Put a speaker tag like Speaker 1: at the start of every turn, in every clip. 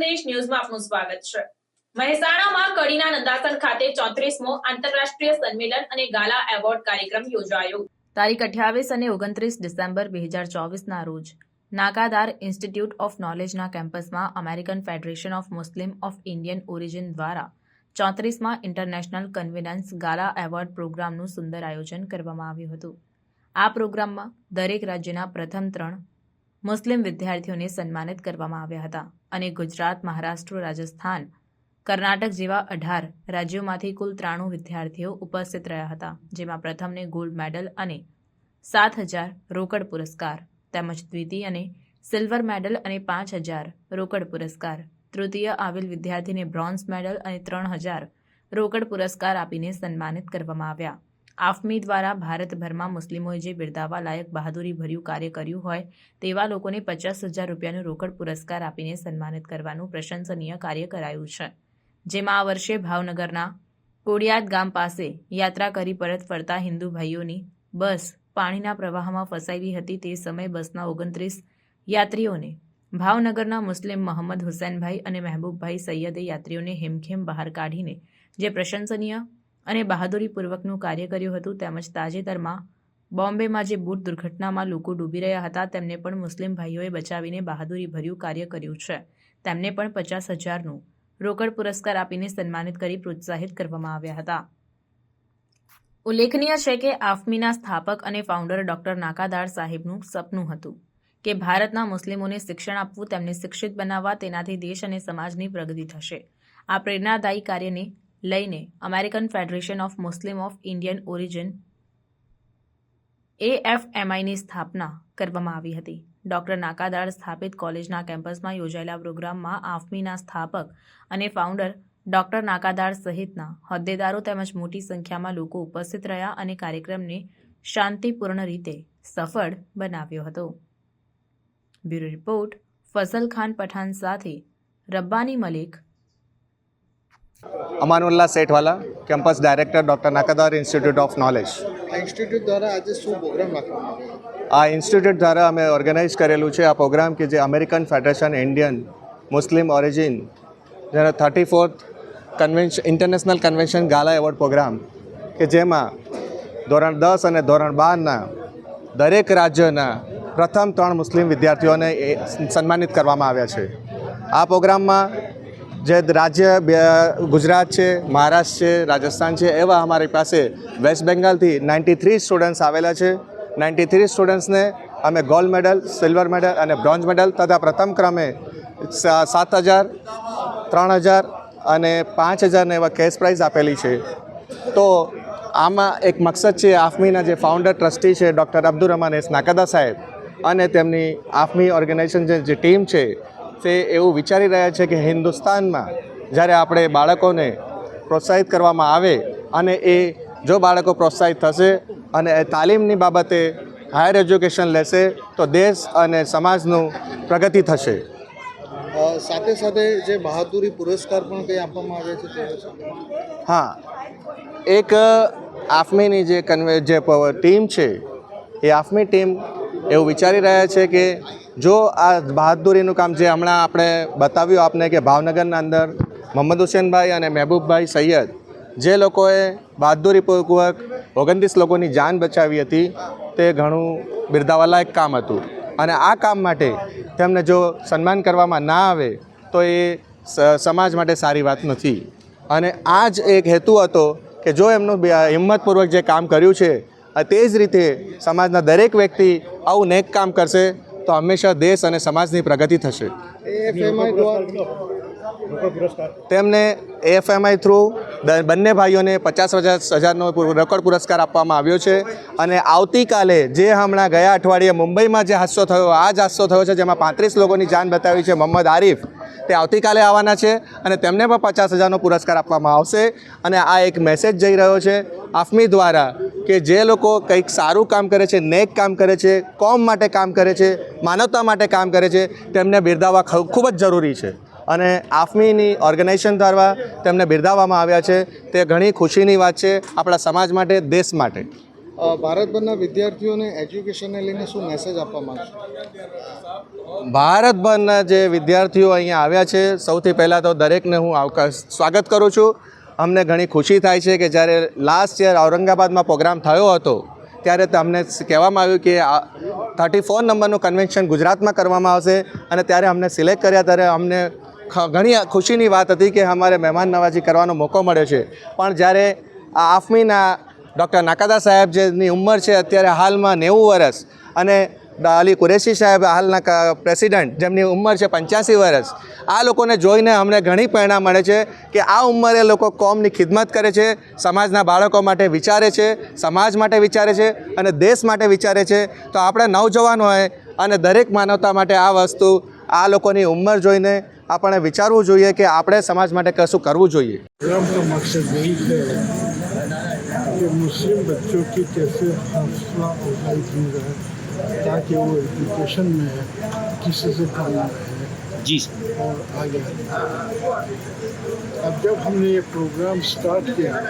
Speaker 1: સંદેશ ન્યૂઝમાં આપનું સ્વાગત છે. મહેસાણામાં કડીના નંદાસન ખાતે ચોત્રીસમો આંતરરાષ્ટ્રીય સંમેલન અને ગાલા એવોર્ડ કાર્યક્રમ યોજાયો. તારીખ અઠ્યાવીસ અને ઓગણત્રીસ ડિસેમ્બર બે હજાર ચોવીસના રોજ નાકાદાર ઇન્સ્ટિટ્યૂટ ઓફ નોલેજના કેમ્પસમાં American Federation of Muslim of Indian origin દ્વારા ચોત્રીસમાં ઇન્ટરનેશનલ કન્વિનન્સ ગાલા એવોર્ડ પ્રોગ્રામનું સુંદર આયોજન કરવામાં આવ્યું હતું. આ પ્રોગ્રામમાં દરેક રાજ્યના પ્રથમ ત્રણ મુસ્લિમ વિદ્યાર્થીઓને સન્માનિત કરવામાં આવ્યા હતા અને ગુજરાત, મહારાષ્ટ્ર, રાજસ્થાન, કર્ણાટક જેવા અઢાર રાજ્યોમાંથી કુલ ત્રાણું વિદ્યાર્થીઓ ઉપસ્થિત રહ્યા હતા, જેમાં પ્રથમને ગોલ્ડ મેડલ અને સાત હજાર રોકડ પુરસ્કાર, તેમજ દ્વિતીય અને સિલ્વર મેડલ અને પાંચ હજાર રોકડ પુરસ્કાર, તૃતીય આવેલ વિદ્યાર્થીને બ્રોન્ઝ મેડલ અને ત્રણ હજાર રોકડ પુરસ્કાર આપીને સન્માનિત કરવામાં આવ્યા. આફમી દ્વારા ભારતભરમાં મુસ્લિમોએ જે બિરદાવવા લાયક બહાદુરી ભર્યું કાર્ય કર્યું હોય, તેવા લોકોને પચાસ હજાર રૂપિયાનો રોકડ પુરસ્કાર આપીને સન્માનિત કરવાનું પ્રશંસનીય કાર્ય કરાયું છે. જેમાં આ વર્ષે ભાવનગરના કોડિયાદ ગામ પાસે યાત્રા કરી પરત ફરતા હિન્દુ ભાઈઓની બસ પાણીના પ્રવાહમાં ફસાયેલી હતી તે સમયે બસના ઓગણત્રીસ યાત્રીઓને ભાવનગરના મુસ્લિમ મોહમ્મદ હુસૈનભાઈ અને મહેબૂબભાઈ સૈયદે યાત્રીઓને હેમખેમ બહાર કાઢીને, જે પ્રશંસનીય અને બહાદુરીપૂર્વકનું કાર્ય કર્યું હતું તેમજ તાજેતરમાં બોમ્બેમાં જે બોટ દુર્ઘટનામાં લોકો ડૂબી રહ્યા હતા, તેમને પણ મુસ્લિમ ભાઈઓએ બચાવીને બહાદુરીભર્યું કાર્ય કર્યું છે. તેમને પણ પચાસ હજારનું રોકડ પુરસ્કાર આપીને સન્માનિત કરી પ્રોત્સાહિત કરવામાં આવ્યા હતા. ઉલ્લેખનીય છે કે આફમીના સ્થાપક અને ફાઉન્ડર ડોક્ટર નાકાદાર સાહેબનું સપનું હતું કે ભારતના મુસ્લિમોને શિક્ષણ આપવું તેમને શિક્ષિત બનાવવા, તેનાથી દેશ અને સમાજની પ્રગતિ થશે. આ પ્રેરણાદાયી કાર્યને લઈને American Federation of Muslim of Indian origin એએફએમઆઈની સ્થાપના કરવામાં આવી હતી. ડોક્ટર નાકાદાર સ્થાપિત કોલેજના કેમ્પસમાં યોજાયેલા પ્રોગ્રામમાં આફમીના સ્થાપક અને ફાઉન્ડર ડોક્ટર નાકાદાર સહિતના હોદ્દેદારો તેમજ મોટી સંખ્યામાં લોકો ઉપસ્થિત રહ્યા અને કાર્યક્રમને શાંતિપૂર્ણ રીતે સફળ બનાવ્યો હતો. બ્યુરો રિપોર્ટ, ફઝલ ખાન પઠાણ સાથે Rabbani Malik
Speaker 2: Amanullah Sethwala campus director doctor Nakadar institute of knowledge.
Speaker 3: આ ઇન્સ્ટિટ્યૂટ દ્વારા આજે શું પ્રોગ્રામ રાખવામાં આવ્યો?
Speaker 2: આ ઇન્સ્ટિટ્યૂટ દ્વારા અમે ઓર્ગેનાઇઝ કરેલું છે આ પ્રોગ્રામ કે જે American Federation Indian Muslim origin જેનો thirty fourth convention international convention gala award program કે જેમાં ધોરણ દસ અને ધોરણ બારના દરેક રાજ્યના પ્રથમ ત્રણ મુસ્લિમ વિદ્યાર્થીઓને એ સન્માનિત કરવામાં આવ્યા છે. આ પ્રોગ્રામમાં જે રાજ્ય ગુજરાત છે, મહારાષ્ટ્ર છે, રાજસ્થાન છે, એવા અમારી પાસે વેસ્ટ બેંગાલથી નાઇન્ટી થ્રી સ્ટુડન્ટ્સ આવેલા છે. નાઇન્ટી થ્રી સ્ટુડન્ટ્સને અમે ગોલ્ડ મેડલ સિલ્વર મેડલ અને બ્રોન્ઝ મેડલ તથા પ્રથમ ક્રમે સાત હજાર, ત્રણ હજાર અને પાંચ હજારને એવા કેશ પ્રાઇઝ આપેલી છે. તો આમાં એક મકસદ છે આફમીના જે ફાઉન્ડર ટ્રસ્ટી છે ડૉક્ટર અબ્દુલ રહેમાન એસ નાકાદા સાહેબ અને તેમની આફમી ઓર્ગેનાઇઝેશન જે ટીમ છે તે એવું વિચારી રહ્યા છે કે હિન્દુસ્તાનમાં જ્યારે આપણે બાળકોને પ્રોત્સાહિત કરવામાં આવે અને એ જો બાળકો પ્રોત્સાહિત થશે અને એ તાલીમની બાબતે હાયર એજ્યુકેશન લેશે તો દેશ અને સમાજનું પ્રગતિ થશે.
Speaker 3: સાથે સાથે જે બહાદુરી પુરસ્કાર પણ કંઈ આપવામાં આવે છે
Speaker 2: હા. એક આફમીની જે કન્વે જે ટીમ છે એ આફમી ટીમ એવું વિચારી રહ્યા છે કે જો આ બહાદુરીનું કામ જે હમણાં આપણે બતાવ્યું આપને કે ભાવનગરના અંદર મોહમ્મદ હુસેનભાઈ અને મહેબૂબભાઈ સૈયદ, જે લોકોએ બહાદુરીપૂર્વક ઓગણત્રીસ લોકોની જાન બચાવી હતી, તે ઘણું બિરદાવાલાયક કામ હતું. અને આ કામ માટે તેમને જો સન્માન કરવામાં ના આવે, તો એ સમાજ માટે સારી વાત નથી. અને આ જ એક હેતુ હતો કે જો એમનું હિંમતપૂર્વક જે કામ કર્યું છે તે જ રીતે સમાજના દરેક વ્યક્તિ આવું નેક કામ કરશે તો હંમેશા દેશ અને સમાજની પ્રગતિ થશે. તેમને એએફએમઆઈ થ્રુ બંને ભાઈઓને પચાસ હજાર હજારનો રેકોર્ડ પુરસ્કાર આપવામાં આવ્યો છે. અને આવતીકાલે જે હમણાં ગયા અઠવાડિયે મુંબઈમાં જે હાદસો થયો આ જ હાદસો થયો છે જેમાં પાંત્રીસ લોકોની જાન બતાવી છે મોહમ્મદ આરીફ. તે આવતીકાલે આવવાના છે અને તેમને પણ પચાસ હજારનો પુરસ્કાર આપવામાં આવશે. અને આ એક મેસેજ જઈ રહ્યો છે આફમી દ્વારા કે જે લોકો કંઈક સારું કામ કરે છે નેક કામ કરે છે કોમ માટે કામ કરે છે માનવતા માટે કામ કરે છે તેમને બિરદાવવા ખૂબ જ જરૂરી છે. અને આફમીની ઓર્ગેનાઇઝેશન દ્વારા તેમને બિરદાવવામાં આવ્યા છે. તે ઘણી ખુશીની વાત છે આપણા સમાજ માટે દેશ માટે.
Speaker 3: ભારતભરના વિદ્યાર્થીઓને એજ્યુકેશનને લઈને શું મેસેજ આપવા માંગશો?
Speaker 2: ભારતભરના જે વિદ્યાર્થીઓ અહીંયા આવ્યા છે સૌથી પહેલાં તો દરેકને હું આવકાર સ્વાગત કરું છું. અમને ઘણી ખુશી થાય છે કે જ્યારે લાસ્ટ યર ઔરંગાબાદમાં પ્રોગ્રામ થયો હતો, ત્યારે અમને કહેવામાં આવ્યું કે થર્ટી ફોર નંબરનું કન્વેન્શન ગુજરાતમાં કરવામાં આવશે અને ત્યારે અમને સિલેક્ટ કર્યા, ત્યારે અમને ઘણી ખુશીની વાત હતી કે અમારે મહેમાન નવાજી કરવાનો મોકો મળ્યો છે. પણ જ્યારે આ આફમીના ડૉક્ટર નાકાદા સાહેબ જેની ઉંમર છે અત્યારે હાલમાં નેવું વર્ષ અને અલી કુરેશી સાહેબ હાલના ક- પ્રેસિડેન્ટ જેમની ઉંમર છે પંચ્યાસી વર્ષ આ લોકોને જોઈને અમને ઘણી પ્રેરણા મળે છે કે આ ઉંમરે લોકો કોમની ખિદમત કરે છે સમાજના બાળકો માટે વિચારે છે સમાજ માટે વિચારે છે અને દેશ માટે વિચારે છે તો આપણે નવજવાન હોય અને દરેક માનવતા માટે આ વસ્તુ આ લોકોની ઉંમર જોઈને આપણે વિચારવું જોઈએ કે આપણે સમાજ માટે કશું કરવું જોઈએ
Speaker 4: प्रोग्राम का मकसद यही है कि मुस्लिम बच्चों की कैसे हौसला अफजाई की जाए ताकि वो एजुकेशन में किसी से कम न रहे
Speaker 5: जी
Speaker 4: और आगे आए अब जब हमने ये प्रोग्राम स्टार्ट किया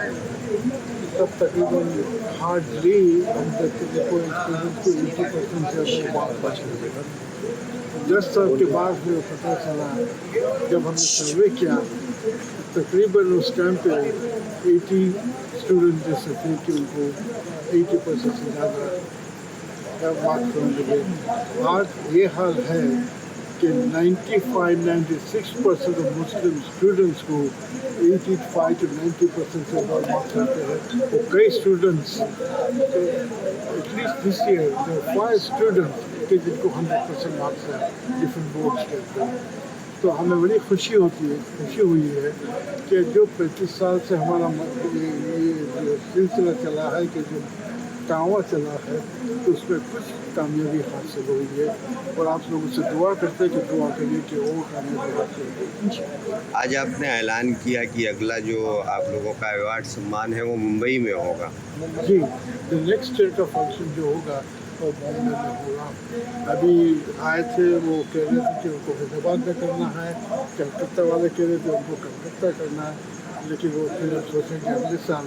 Speaker 4: तब तकरीबन हार्डली हम देखते थे कोई स्टूडेंट को एटी परसेंट से ज़्यादा मार्क बच गए दस साल के बाद हमें पता चला जब हमने सर्वे किया तकरीबन उस टाइम पे 80 स्टूडेंट जैसे थे कि उनको 80 परसेंट से ज़्यादा मार्क्स होने लगे आज ये हाल है कि 95-96 परसेंट ऑफ़ मुस्लिम स्टूडेंट्स को 85 टू 90 परसेंट से ऊपर मार्क्स आते हैं। और कई students at least this year five students के जिनको 100 परसेंट मार्क्स है डिफरेंट बोर्ड्स के तो हमें बड़ी खुशी होती है, खुशी हुई है कि जो पैंतीस साल से हमारा ये ये सिलसिला चला है कि जो टावा चला है तो उसमें कुछ कामयाबी हासिल हुई है और आप लोगों से दुआ करते हैं कि दुआ करिए कि और कामयाबी हासिल हो
Speaker 5: आज आपने ऐलान किया कि अगला जो आप लोगों का अवार्ड सम्मान है वो मुंबई में होगा।
Speaker 4: जी द नेक्स्ट स्टेट का फ़ंक्शन जो होगा वो बॉम्बे में होगा। अभी आए थे वो कह रहे थे कि उनको हैदराबाद में करना है कलकत्ता वाले कह रहे थे उनको कलकत्ता करना है। लेकिन वो फिर सोचेंगे अगले साल